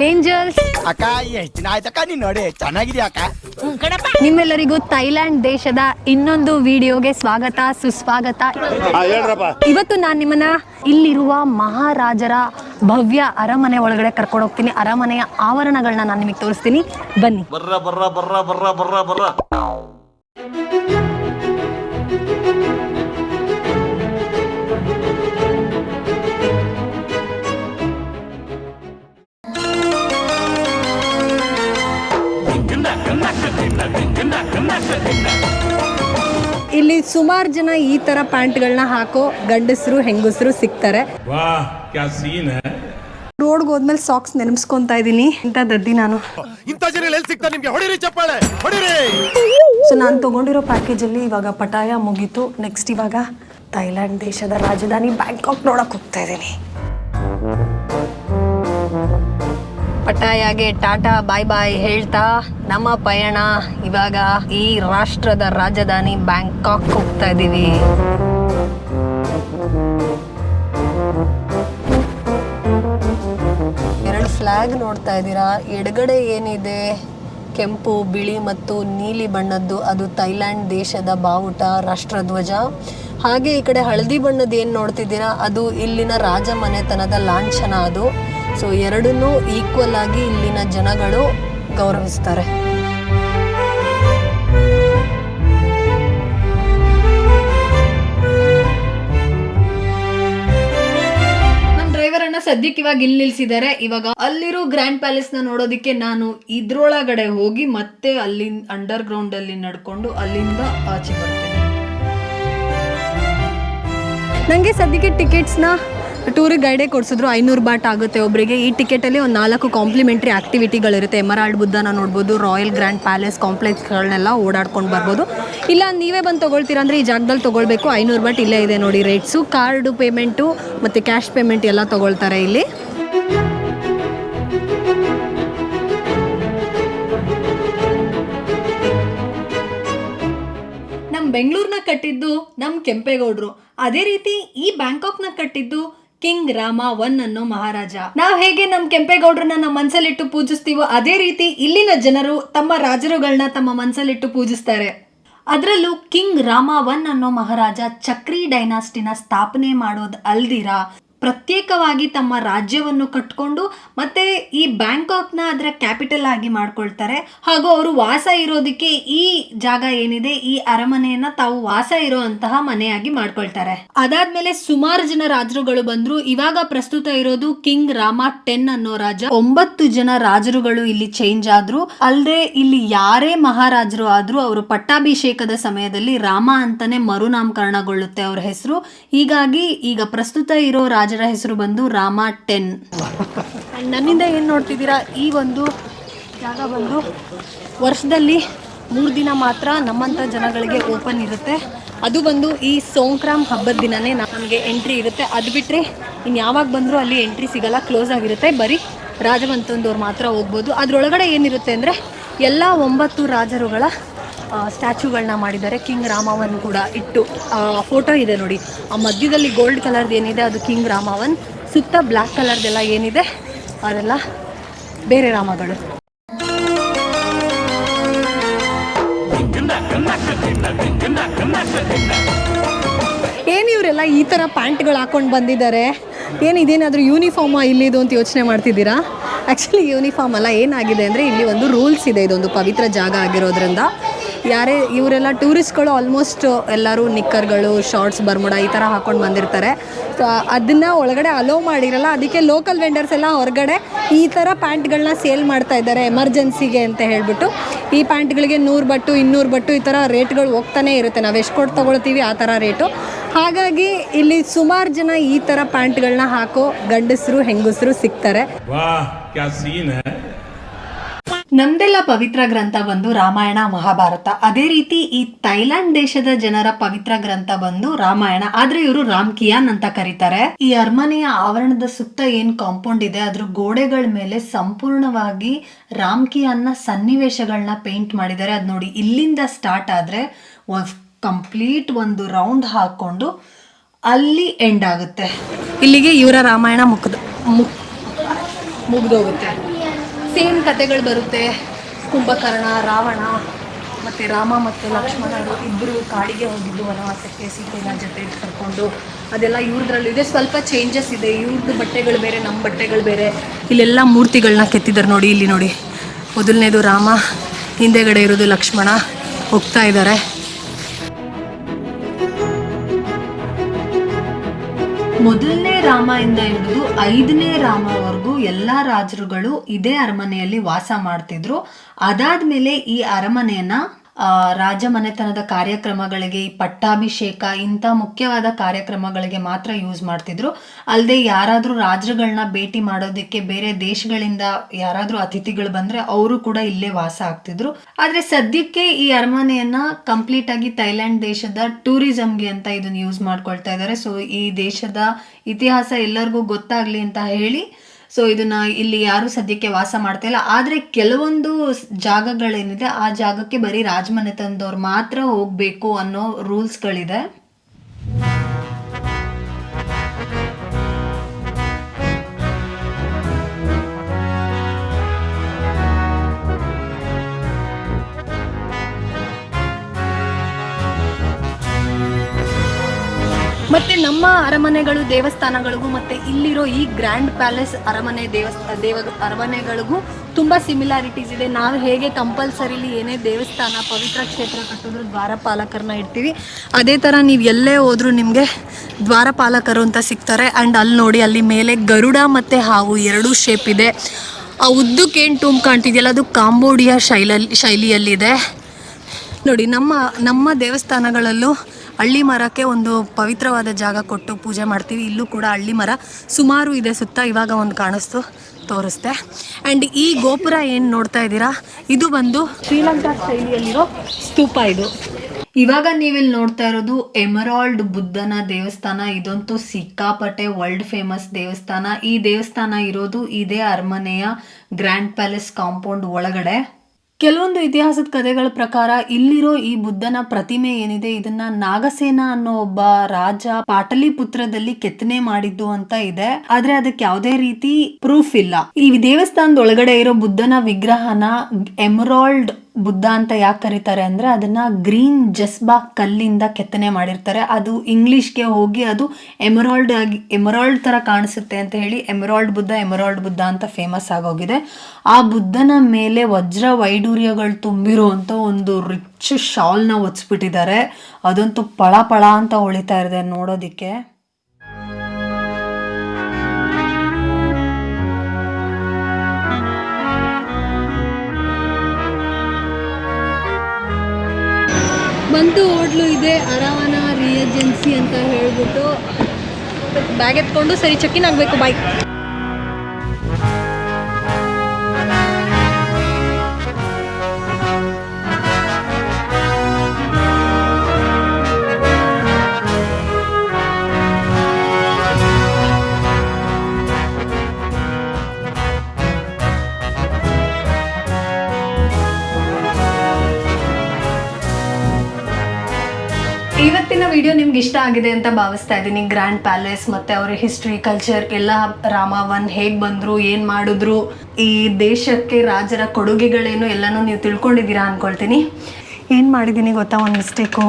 Angels. ಅಕ್ಕ ಎಷ್ಟು ದಿನ ಆಯ್ತಕ್ಕ ನೀನ್ ನೋಡಿ ಚೆನ್ನಾಗಿದ್ಯಾ ಅಕ್ಕ? ನಿಮ್ಮೆಲ್ಲರಿಗೂ ಥೈಲ್ಯಾಂಡ್ ದೇಶದ ಇನ್ನೊಂದು ವಿಡಿಯೋಗೆ ಸ್ವಾಗತ ಸುಸ್ವಾಗತ. ಇವತ್ತು ನಾನು ನಿಮ್ಮನ್ನ ಇಲ್ಲಿರುವ ಮಹಾರಾಜರ ಭವ್ಯ ಅರಮನೆ ಒಳಗಡೆ ಕರ್ಕೊಂಡು ಹೋಗ್ತೀನಿ. ಅರಮನೆಯ ಆವರಣಗಳನ್ನ ನಾನು ನಿಮಗೆ ತೋರಿಸ್ತೀನಿ. ಬನ್ನಿ. ಬರ್ರ ಬರ್ರ ಬರ್ರ ಬರ್ರ ಬರ್ರ ಬರ್ರ. ಇಲ್ಲಿ ಸುಮಾರು ಜನ ಈ ತರ ಪ್ಯಾಂಟ್ಗಳನ್ನ ಹಾಕೋ ಗಂಡಸರು ಹೆಂಗಸರು ಸಿಗ್ತಾರೆ. ವಾಹ್ ಕ್ಯಾ ಸೀನ್ ಹೈ? ರೋಡ್ಗೆ ಹೋದ್ಮೇಲೆ ಸಾಕ್ಸ್ ನೆನಪಿಸ್ಕೊಂತಾ ಇದ್ದೀನಿ ಇಂಥ ದದ್ದಿ ನಾನು. ಇಂಥ ಜನ ಎಲ್ಲಿ ಸಿಗ್ತಾರೆ ನಿಮಗೆ? ಹೊಡಿರಿ ಚಪ್ಪಾಳೆ ಹೊಡಿರಿ! ಸೊ ನಾನು ತಗೊಂಡಿರೋ ಪ್ಯಾಕೇಜಲ್ಲಿ ಇವಾಗ ಪಟಾಯ ಮುಗೀತು. ನೆಕ್ಸ್ಟ್ ಇವಾಗ ಥೈಲ್ಯಾಂಡ್ ದೇಶದ ರಾಜಧಾನಿ ಬ್ಯಾಂಕಾಕ್ ನೋಡಕ್ಕೆ ಹೋಗ್ತಾ ಇದ್ದೀನಿ ಪಟಾಯಾಗೆ ಟಾಟಾ ಬಾಯ್ ಬಾಯ್ ಹೇಳ್ತಾ ನಮ್ಮ ಪಯಣ. ಇವಾಗ ಈ ರಾಷ್ಟ್ರದ ರಾಜಧಾನಿ ಬ್ಯಾಂಕಾಕ್ ಹೋಗ್ತಾ ಇದ್ದೀವಿ. ಎರಡು ಫ್ಲಾಗ್ ನೋಡ್ತಾ ಇದ್ದೀರಾ? ಎಡಗಡೆ ಏನಿದೆ? ಕೆಂಪು, ಬಿಳಿ ಮತ್ತು ನೀಲಿ ಬಣ್ಣದ್ದು, ಅದು ಥೈಲ್ಯಾಂಡ್ ದೇಶದ ಬಾವುಟ, ರಾಷ್ಟ್ರಧ್ವಜ. ಹಾಗೆ ಈ ಕಡೆ ಹಳದಿ ಬಣ್ಣದ ಏನು ನೋಡ್ತಿದ್ದೀರಾ? ಅದು ಇಲ್ಲಿನ ರಾಜ ಮನೆತನದ ಲಾಂಛನ ಅದು. ಸೊ ಎರಡನ್ನೂ ಈಕ್ವಲ್ ಆಗಿ ಇಲ್ಲಿನ ಜನಗಳು ಗೌರವಿಸ್ತಾರೆ. ಸದ್ಯಕ್ಕೆ ಇವಾಗ ಇಲ್ಲಿ ನಿಲ್ಸಿದ್ದಾರೆ. ಇವಾಗ ಅಲ್ಲಿರೋ ಗ್ರ್ಯಾಂಡ್ ಪ್ಯಾಲೇಸ್ನ ನೋಡೋದಿಕ್ಕೆ ನಾನು ಇದ್ರೊಳಗಡೆ ಹೋಗಿ ಮತ್ತೆ ಅಲ್ಲಿ ಅಂಡರ್ ಗ್ರೌಂಡ್ ಅಲ್ಲಿ ನಡ್ಕೊಂಡು ಅಲ್ಲಿಂದ ಆಚೆ ಬರ್ತೇನೆ. ನನಗೆ ಸದ್ಯಕ್ಕೆ ಟಿಕೆಟ್ಸ್ನ ಟೂರಿಗೆ ಗೈಡೇ ಕೊಡಿಸಿದ್ರು, ಐನೂರು ಬಾಟ್ ಆಗುತ್ತೆ ಒಬ್ಬರಿಗೆ ಈ ಟಿಕೆಟಲ್ಲಿ ಒಂದು ನಾಲ್ಕು ಕಾಂಪ್ಲಿಮೆಂಟ್ರಿ ಆ್ಯಕ್ಟಿವಿಟಿಗಳಿರುತ್ತೆ ಎಮರಾಲ್ಡ್ ಬುದ್ಧನ ನೋಡ್ಬೋದು, ರಾಯಲ್ ಗ್ರ್ಯಾಂಡ್ ಪ್ಯಾಲೇಸ್ ಕಾಂಪ್ಲೆಕ್ಸ್ಗಳನ್ನೆಲ್ಲ ಓಡಾಡ್ಕೊಂಡು ಬರ್ಬೋದು. ಇಲ್ಲ, ನೀವೇ ಬಂದು ತೊಗೊಳ್ತೀರಾ ಅಂದರೆ ಈ ಜಾಗದಲ್ಲಿ ತೊಗೊಳ್ಬೇಕು. ಐನೂರು ಬಾಟ್ ಇಲ್ಲೇ ಇದೆ ನೋಡಿ ರೇಟ್ಸು ಕಾರ್ಡು ಪೇಮೆಂಟು ಮತ್ತು ಕ್ಯಾಶ್ ಪೇಮೆಂಟ್ ಎಲ್ಲ ತೊಗೊಳ್ತಾರೆ ಇಲ್ಲಿ. ನಮ್ ಬೆಂಗಳೂರ್ನ ಕಟ್ಟಿದ್ದು ನಮ್ ಕೆಂಪೇಗೌಡರು. ಅದೇ ರೀತಿ ಈ ಬ್ಯಾಂಕಾಕ್ನ ಕಟ್ಟಿದ್ದು ಕಿಂಗ್ ರಾಮ ಒನ್ ಅನ್ನೋ ಮಹಾರಾಜ. ನಾವ್ ಹೇಗೆ ನಮ್ ಕೆಂಪೇಗೌಡರನ್ನ ನಮ್ಮ ಮನ್ಸಲ್ಲಿಟ್ಟು ಪೂಜಿಸ್ತೀವೋ ಅದೇ ರೀತಿ ಇಲ್ಲಿನ ಜನರು ತಮ್ಮ ರಾಜರುಗಳನ್ನ ತಮ್ಮ ಮನ್ಸಲ್ಲಿಟ್ಟು ಪೂಜಿಸ್ತಾರೆ. ಅದರಲ್ಲೂ ಕಿಂಗ್ ರಾಮ ಒನ್ ಅನ್ನೋ ಮಹಾರಾಜ ಚಕ್ರಿ ಡೈನಾಸ್ಟಿನ ಸ್ಥಾಪನೆ ಮಾಡೋದು ಅಲ್ದಿರ? ಪ್ರತ್ಯೇಕವಾಗಿ ತಮ್ಮ ರಾಜ್ಯವನ್ನು ಕಟ್ಕೊಂಡು ಮತ್ತೆ ಈ ಬ್ಯಾಂಕಾಕ್ನ ಅದರ ಕ್ಯಾಪಿಟಲ್ ಆಗಿ ಮಾಡ್ಕೊಳ್ತಾರೆ. ಹಾಗೂ ಅವರು ವಾಸ ಇರೋದಕ್ಕೆ ಈ ಜಾಗ ಏನಿದೆ, ಈ ಅರಮನೆಯನ್ನ ತಾವು ವಾಸ ಇರುವಂತಹ ಮನೆಯಾಗಿ ಮಾಡ್ಕೊಳ್ತಾರೆ. ಅದಾದ್ಮೇಲೆ ಸುಮಾರು ಜನ ರಾಜರುಗಳು ಬಂದ್ರು. ಇವಾಗ ಪ್ರಸ್ತುತ ಇರೋದು ಕಿಂಗ್ ರಾಮ ಟೆನ್ ಅನ್ನೋ ರಾಜ. ಒಂಬತ್ತು ಜನ ರಾಜರುಗಳು ಇಲ್ಲಿ ಚೇಂಜ್ ಆದ್ರು. ಅಲ್ಲದೆ ಇಲ್ಲಿ ಯಾರೇ ಮಹಾರಾಜರು ಆದ್ರೂ ಅವರು ಪಟ್ಟಾಭಿಷೇಕದ ಸಮಯದಲ್ಲಿ ರಾಮ ಅಂತಾನೆ ಮರುನಾಮಕರಣಗೊಳ್ಳುತ್ತೆ ಅವ್ರ ಹೆಸರು. ಹೀಗಾಗಿ ಈಗ ಪ್ರಸ್ತುತ ಇರೋ ರಾಜರ ಹೆಸರು ಬಂದು ರಾಮ ಟೆನ್. ನನ್ನಿಂದ ಏನು ನೋಡ್ತಿದ್ದೀರಾ? ಈ ಒಂದು ಜಾಗ ಬಂದು ವರ್ಷದಲ್ಲಿ ಮೂರು ದಿನ ಮಾತ್ರ ನಮ್ಮಂಥ ಜನಗಳಿಗೆ ಓಪನ್ ಇರುತ್ತೆ. ಅದು ಬಂದು ಈ ಸೋಂಕ್ರಾಮ್ ಹಬ್ಬದ ದಿನನೇ ನಮಗೆ ಎಂಟ್ರಿ ಇರುತ್ತೆ. ಅದು ಬಿಟ್ಟರೆ ಇನ್ನು ಯಾವಾಗ ಬಂದರೂ ಅಲ್ಲಿ ಎಂಟ್ರಿ ಸಿಗಲ್ಲ ಕ್ಲೋಸ್ ಆಗಿರುತ್ತೆ. ಬರೀ ರಾಜವಂತಂದವ್ರು ಮಾತ್ರ ಹೋಗ್ಬೋದು. ಅದರೊಳಗಡೆ ಏನಿರುತ್ತೆ ಅಂದರೆ ಎಲ್ಲ ಒಂಬತ್ತು ರಾಜರುಗಳ ಸ್ಟ್ಯಾಚ್ಯೂಗಳನ್ನ ಮಾಡಿದ್ದಾರೆ. ಕಿಂಗ್ ರಾಮವನ್ ಕೂಡ ಇಟ್ಟು ಫೋಟೋ ಇದೆ ನೋಡಿ. ಆ ಮಧ್ಯದಲ್ಲಿ ಗೋಲ್ಡ್ ಕಲರ್ದು ಏನಿದೆ, ಅದು ಕಿಂಗ್ ರಾಮವನ್. ಸುತ್ತ ಬ್ಲ್ಯಾಕ್ ಕಲರ್ದೆಲ್ಲ ಏನಿದೆ, ಅದೆಲ್ಲ ಬೇರೆ ರಾಮಗಳು. ಏನು ಇವರೆಲ್ಲ ಈ ಥರ ಪ್ಯಾಂಟ್ಗಳು ಹಾಕೊಂಡು ಬಂದಿದ್ದಾರೆ? ಏನು ಇದೇನಾದರೂ ಯೂನಿಫಾರ್ಮಾ ಇಲ್ಲಿದು ಅಂತ ಯೋಚನೆ ಮಾಡ್ತಿದ್ದೀರಾ? ಆ್ಯಕ್ಚುಲಿ ಯೂನಿಫಾರ್ಮ್ ಅಲ್ಲ ಏನಾಗಿದೆ ಅಂದರೆ ಇಲ್ಲಿ ಒಂದು ರೂಲ್ಸ್ ಇದೆ, ಇದೊಂದು ಪವಿತ್ರ ಜಾಗ ಆಗಿರೋದ್ರಿಂದ. ಯಾರೇ ಇವರೆಲ್ಲ ಟೂರಿಸ್ಟ್ಗಳು ಆಲ್ಮೋಸ್ಟ್ ಎಲ್ಲರೂ ನಿಕ್ಕರ್ಗಳು ಶಾರ್ಟ್ಸ್ ಬರ್ಮುಡ ಈ ಥರ ಹಾಕ್ಕೊಂಡು ಬಂದಿರ್ತಾರೆ. ಸೊ ಅದನ್ನು ಒಳಗಡೆ ಅಲೋ ಮಾಡಿರಲ್ಲ, ಅದಕ್ಕೆ ಲೋಕಲ್ ವೆಂಡರ್ಸ್ ಎಲ್ಲ ಹೊರಗಡೆ ಈ ಥರ ಪ್ಯಾಂಟ್ಗಳನ್ನ ಸೇಲ್ ಮಾಡ್ತಾ ಇದ್ದಾರೆ ಎಮರ್ಜೆನ್ಸಿಗೆ ಅಂತ ಹೇಳಿಬಿಟ್ಟು. ಈ ಪ್ಯಾಂಟ್ಗಳಿಗೆ ನೂರು ಬಟ್ಟು, ಇನ್ನೂರು ಬಟ್ಟು ಈ ಥರ ರೇಟ್ಗಳು ಹೋಗ್ತಾನೆ ಇರುತ್ತೆ. ನಾವು ಎಷ್ಟು ಕೊಟ್ಟು ತೊಗೊಳ್ತೀವಿ ಆ ಥರ ರೇಟು. ಹಾಗಾಗಿ ಇಲ್ಲಿ ಸುಮಾರು ಜನ ಈ ಥರ ಪ್ಯಾಂಟ್ಗಳನ್ನ ಹಾಕೋ ಗಂಡಸರು, ಹೆಂಗಸರು ಸಿಗ್ತಾರೆ. ನಮ್ದೆಲ್ಲ ಪವಿತ್ರ ಗ್ರಂಥ ಬಂದು ರಾಮಾಯಣ, ಮಹಾಭಾರತ. ಅದೇ ರೀತಿ ಈ ಥೈಲ್ಯಾಂಡ್ ದೇಶದ ಜನರ ಪವಿತ್ರ ಗ್ರಂಥ ಬಂದು ರಾಮಾಯಣ. ಆದ್ರೆ ಇವರು ರಾಮ್ ಕಿಯಾನ್ ಅಂತ ಕರೀತಾರೆ. ಈ ಅರಮನೆಯ ಆವರಣದ ಸುತ್ತ ಏನ್ ಕಾಂಪೌಂಡ್ ಇದೆ, ಅದ್ರ ಗೋಡೆಗಳ ಮೇಲೆ ಸಂಪೂರ್ಣವಾಗಿ ರಾಮ್ ಕಿಯಾನ್ನ ಸನ್ನಿವೇಶಗಳನ್ನ ಪೇಂಟ್ ಮಾಡಿದ್ದಾರೆ. ಅದ್ ನೋಡಿ ಇಲ್ಲಿಂದ ಸ್ಟಾರ್ಟ್ ಆದ್ರೆ ಕಂಪ್ಲೀಟ್ ಒಂದು ರೌಂಡ್ ಹಾಕೊಂಡು ಅಲ್ಲಿ ಎಂಡ್ ಆಗುತ್ತೆ. ಇಲ್ಲಿಗೆ ಇವರ ರಾಮಾಯಣ ಮುಗ್ದು ಮುಗ್ದೋಗುತ್ತೆ. ಸೇಮ್ ಕತೆಗಳು ಬರುತ್ತೆ. ಕುಂಭಕರ್ಣ, ರಾವಣ ಮತ್ತು ರಾಮ ಮತ್ತು ಲಕ್ಷ್ಮಣರು ಇಬ್ಬರು ಕಾಡಿಗೆ ಹೋಗಿದ್ದು ವನವಾಸಕ್ಕೆ ಸೀತೆನ ಜೊತೆ ಕರ್ಕೊಂಡು. ಅದೆಲ್ಲ ಇವ್ರದ್ರಲ್ಲಿ ಇದೆ. ಸ್ವಲ್ಪ ಚೇಂಜಸ್ ಇದೆ. ಇವ್ರದ್ದು ಬಟ್ಟೆಗಳು ಬೇರೆ ನಮ್ಮ ಬಟ್ಟೆಗಳು ಬೇರೆ. ಇಲ್ಲೆಲ್ಲ ಮೂರ್ತಿಗಳನ್ನ ಕೆತ್ತಿದ್ದಾರೆ ನೋಡಿ, ಇಲ್ಲಿ ನೋಡಿ. ಮೊದಲನೇದು ರಾಮ, ಹಿಂದೆಗಡೆ ಇರೋದು ಲಕ್ಷ್ಮಣ ಹೋಗ್ತಾ ಇದ್ದಾರೆ. ಮೊದಲನೇ ರಾಮ ಇಂದ ಹಿಡಿದು ಐದನೇ ರಾಮವರೆಗೂ ಎಲ್ಲ ರಾಜರುಗಳು ಇದೇ ಅರಮನೆಯಲ್ಲಿ ವಾಸ ಮಾಡ್ತಿದ್ರು. ಅದಾದ್ಮೇಲೆ ಈ ಅರಮನೆಯನ್ನ ಆ, ರಾಜಮನೆತನದ ಕಾರ್ಯಕ್ರಮಗಳಿಗೆ ಈ ಪಟ್ಟಾಭಿಷೇಕ ಇಂಥ ಮುಖ್ಯವಾದ ಕಾರ್ಯಕ್ರಮಗಳಿಗೆ ಮಾತ್ರ ಯೂಸ್ ಮಾಡ್ತಿದ್ರು. ಅಲ್ಲದೆ ಯಾರಾದರೂ ರಾಜರುಗಳನ್ನ ಭೇಟಿ ಮಾಡೋದಕ್ಕೆ ಬೇರೆ ದೇಶಗಳಿಂದ ಯಾರಾದರೂ ಅತಿಥಿಗಳು ಬಂದ್ರೆ ಅವರು ಕೂಡ ಇಲ್ಲೇ ವಾಸ ಆಗ್ತಿದ್ರು. ಆದ್ರೆ ಸದ್ಯಕ್ಕೆ ಈ ಅರಮನೆಯನ್ನ ಕಂಪ್ಲೀಟ್ ಆಗಿ ಥೈಲ್ಯಾಂಡ್ ದೇಶದ ಟೂರಿಸಮ್ಗೆ ಅಂತ ಇದನ್ನ ಯೂಸ್ ಮಾಡ್ಕೊಳ್ತಾ ಇದ್ದಾರೆ ಸೊ ಈ ದೇಶದ ಇತಿಹಾಸ ಎಲ್ಲರಿಗೂ ಗೊತ್ತಾಗ್ಲಿ ಅಂತ ಹೇಳಿ ಸೊ ಇದನ್ನ ಇಲ್ಲಿ ಯಾರು ಸದ್ಯಕ್ಕೆ ವಾಸ ಮಾಡ್ತಾ ಇಲ್ಲ. ಆದ್ರೆ ಕೆಲವೊಂದು ಜಾಗಗಳೇನಿದೆ, ಆ ಜಾಗಕ್ಕೆ ಬರೀ ರಾಜಮನೆತನದವ್ರು ಮಾತ್ರ ಹೋಗ್ಬೇಕು ಅನ್ನೋ ರೂಲ್ಸ್ಗಳಿದೆ ಮತ್ತೆ ನಮ್ಮ ಅರಮನೆಗಳು ದೇವಸ್ಥಾನಗಳಿಗೂ ಮತ್ತೆ ಇಲ್ಲಿರೋ ಈ ಗ್ರ್ಯಾಂಡ್ ಪ್ಯಾಲೇಸ್ ಅರಮನೆ ದೇವಸ್ಥಾನ ದೇವ, ಅರಮನೆಗಳಿಗೂ ತುಂಬಾ ಸಿಮಿಲಾರಿಟೀಸ್ ಇದೆ. ನಾವು ಹೇಗೆ ಕಂಪಲ್ಸರಿಲಿ ಏನೇ ದೇವಸ್ಥಾನ, ಪವಿತ್ರ ಕ್ಷೇತ್ರ ಕಟ್ಟಿದ್ರು ದ್ವಾರಪಾಲಕರನ್ನ ಇಡ್ತೀವಿ. ಅದೇ ಥರ ನೀವು ಎಲ್ಲೇ ಹೋದರೂ ನಿಮಗೆ ದ್ವಾರಪಾಲಕರು ಅಂತ ಸಿಗ್ತಾರೆ. ಆ್ಯಂಡ್ ಅಲ್ಲಿ ನೋಡಿ, ಅಲ್ಲಿ ಮೇಲೆ ಗರುಡ ಮತ್ತು ಹಾವು ಎರಡೂ ಶೇಪ್ ಇದೆ. ಆ ಉದ್ದಕ್ಕೇನು ಟೂಮ್ ಕಾಣ್ತಿದೆಯಲ್ಲ, ಅದು ಕಾಂಬೋಡಿಯಾ ಶೈಲಲ್ಲಿ ಶೈಲಿಯಲ್ಲಿದೆ. ನೋಡಿ, ನಮ್ಮ ನಮ್ಮ ದೇವಸ್ಥಾನಗಳಲ್ಲೂ ಹಳ್ಳಿ ಮರಕ್ಕೆ ಒಂದು ಪವಿತ್ರವಾದ ಜಾಗ ಕೊಟ್ಟು ಪೂಜೆ ಮಾಡ್ತೀವಿ. ಇಲ್ಲೂ ಕೂಡ ಹಳ್ಳಿ ಮರ ಸುಮಾರು ಇದೆ ಸುತ್ತ ಇವಾಗ ಒಂದು ಕಾಣಿಸ್ತು, ತೋರಿಸ್ತೆ. ಆ್ಯಂಡ್ ಈ ಗೋಪುರ ಏನು ನೋಡ್ತಾ ಇದ್ದೀರಾ? ಇದು ಬಂದು ಶ್ರೀಲಂಕಾ ಶೈಲಿಯಲ್ಲಿರೋ ಸ್ತೂಪ ಇದು. ಇವಾಗ ನೀವಿಲ್ಲಿ ನೋಡ್ತಾ ಇರೋದು ಎಮರಾಲ್ಡ್ ಬುದ್ಧನ ದೇವಸ್ಥಾನ. ಇದಂತೂ ಸಿಕ್ಕಾಪಟ್ಟೆ ವರ್ಲ್ಡ್ ಫೇಮಸ್ ದೇವಸ್ಥಾನ. ಈ ದೇವಸ್ಥಾನ ಇರೋದು ಇದೇ ಅರಮನೆಯ ಗ್ರ್ಯಾಂಡ್ ಪ್ಯಾಲೇಸ್ ಕಾಂಪೌಂಡ್ ಒಳಗಡೆ. ಕೆಲವೊಂದು ಇತಿಹಾಸದ ಕಥೆಗಳ ಪ್ರಕಾರ ಇಲ್ಲಿರೋ ಈ ಬುದ್ಧನ ಪ್ರತಿಮೆ ಏನಿದೆ, ಇದನ್ನ ನಾಗಸೇನ ಅನ್ನೋ ಒಬ್ಬ ರಾಜ ಪಾಟಲಿಪುತ್ರದಲ್ಲಿ ಕೆತ್ತನೆ ಮಾಡಿದ್ದು ಅಂತ ಇದೆ. ಆದ್ರೆ ಅದಕ್ಕೆ ಯಾವುದೇ ರೀತಿ ಪ್ರೂಫ್ ಇಲ್ಲ. ಈ ದೇವಸ್ಥಾನದ ಒಳಗಡೆ ಇರೋ ಬುದ್ಧನ ವಿಗ್ರಹನ ಎಮರಾಲ್ಡ್ ಬುದ್ಧ ಅಂತ ಯಾಕೆ ಕರೀತಾರೆ ಅಂದರೆ ಅದನ್ನು ಗ್ರೀನ್ ಜಸ್ಬಾ ಕಲ್ಲಿಂದ ಕೆತ್ತನೆ ಮಾಡಿರ್ತಾರೆ. ಅದು ಇಂಗ್ಲೀಷ್ಗೆ ಹೋಗಿ ಅದು ಎಮರಾಲ್ಡ್ ಆಗಿ, ಎಮರಾಲ್ಡ್ ಥರ ಕಾಣಿಸುತ್ತೆ ಅಂತ ಹೇಳಿ ಎಮರಾಲ್ಡ್ ಬುದ್ಧ ಎಮರಾಲ್ಡ್ ಬುದ್ಧ ಅಂತ ಫೇಮಸ್ ಆಗೋಗಿದೆ. ಆ ಬುದ್ಧನ ಮೇಲೆ ವಜ್ರ ವೈಡೂರ್ಯಗಳು ತುಂಬಿರುವಂಥ ಒಂದು ರಿಚ್ ಶಾಲ್ನ ಒಚ್ಬಿಟ್ಟಿದ್ದಾರೆ ಅದಂತೂ ಪಳ ಪಳ ಅಂತ ಹೊಳಿತಾ ಇದೆ ನೋಡೋದಿಕ್ಕೆ. ಅಂತ ಹೇಳ್ಬಿಟ್ಟು ಬ್ಯಾಗ್ ಎತ್ಕೊಂಡು ಸರಿ ಚೆಕ್ಕಿನ್ ಆಗಬೇಕು ಬಾಯ್ ಇವತ್ತಿನ ವಿಡಿಯೋ ನಿಮ್ಗೆ ಇಷ್ಟ ಆಗಿದೆ ಅಂತ ಭಾವಿಸ್ತಾ ಇದ್ದೀನಿ. ಗ್ರ್ಯಾಂಡ್ ಪ್ಯಾಲೇಸ್ ಮತ್ತೆ ಅವ್ರ ಹಿಸ್ಟ್ರಿ ಕಲ್ಚರ್ ಎಲ್ಲ ರಾಮವನ್ ಹೇಗೆ ಬಂದ್ರು, ಏನು ಮಾಡಿದ್ರು, ಈ ದೇಶಕ್ಕೆ ರಾಜರ ಕೊಡುಗೆಗಳೇನು ಎಲ್ಲನೂ ನೀವು ತಿಳ್ಕೊಂಡಿದ್ದೀರಾ ಅಂದ್ಕೊಳ್ತೀನಿ ಏನು ಮಾಡಿದ್ದೀನಿ ಗೊತ್ತಾ? ಒಂದು ಮಿಸ್ಟೇಕು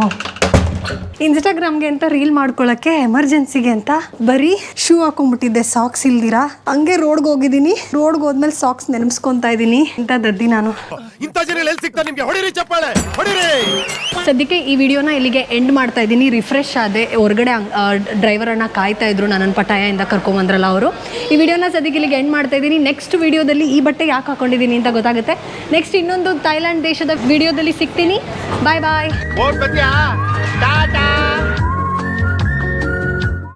ಇನ್ಸ್ಟಾಗ್ರಾಮ್ಗೆ ಅಂತ ರೀಲ್ ಮಾಡ್ಕೊಳಕ್ಕೆ ಎಮರ್ಜೆನ್ಸಿಗೆ ಅಂತ ಬರೀ ಶೂ ಹಾಕೊಂಡ್ಬಿಟ್ಟಿದ್ದೆ ಸಾಕ್ಸ್ ಇಲ್ದಿರಾ? ಹಂಗೆ ರೋಡ್ಗೆ ಹೋಗಿದ್ದೀನಿ. ರೋಡ್ಗೆ ಹೋದ್ಮೇಲೆ ಸಾಕ್ಸ್ ನೆನಪಿಸ್ಕೊಂತ ಇದ್ದೀನಿ. ಇಂಥ ದದ್ದಿ ನಾನು. ಸದ್ಯಕ್ಕೆ ಈ ವಿಡಿಯೋನ ಇಲ್ಲಿಗೆ ಎಂಡ್ ಮಾಡ್ತಾ ಇದ್ದೀನಿ. ರಿಫ್ರೆಶ್ ಆದೆ. ಹೊರಗಡೆ ಡ್ರೈವರ್ ಅಣ್ಣ ಕಾಯ್ತಾ ಇದ್ರು ನನ್ನನ್ನು ಪಟಾಯಿಂದ ಕರ್ಕೊಂಬಂದ್ರಲ್ಲ ಅವರು. ಈ ವಿಡಿಯೋನ ಸದ್ಯಕ್ಕೆ ಇಲ್ಲಿಗೆ ಎಂಡ್ ಮಾಡ್ತಾ ಇದ್ದೀನಿ. ನೆಕ್ಸ್ಟ್ ವಿಡಿಯೋದಲ್ಲಿ ಈ ಬಟ್ಟೆ ಯಾಕೆ ಹಾಕೊಂಡಿದ್ದೀನಿ ಅಂತ ಗೊತ್ತಾಗುತ್ತೆ. ನೆಕ್ಸ್ಟ್ ಇನ್ನೊಂದು ಥೈಲ್ಯಾಂಡ್ ದೇಶದ ವಿಡಿಯೋದಲ್ಲಿ ಸಿಗ್ತೀನಿ. ಬಾಯ್ ಬಾಯ್ ಟಾಟಾ!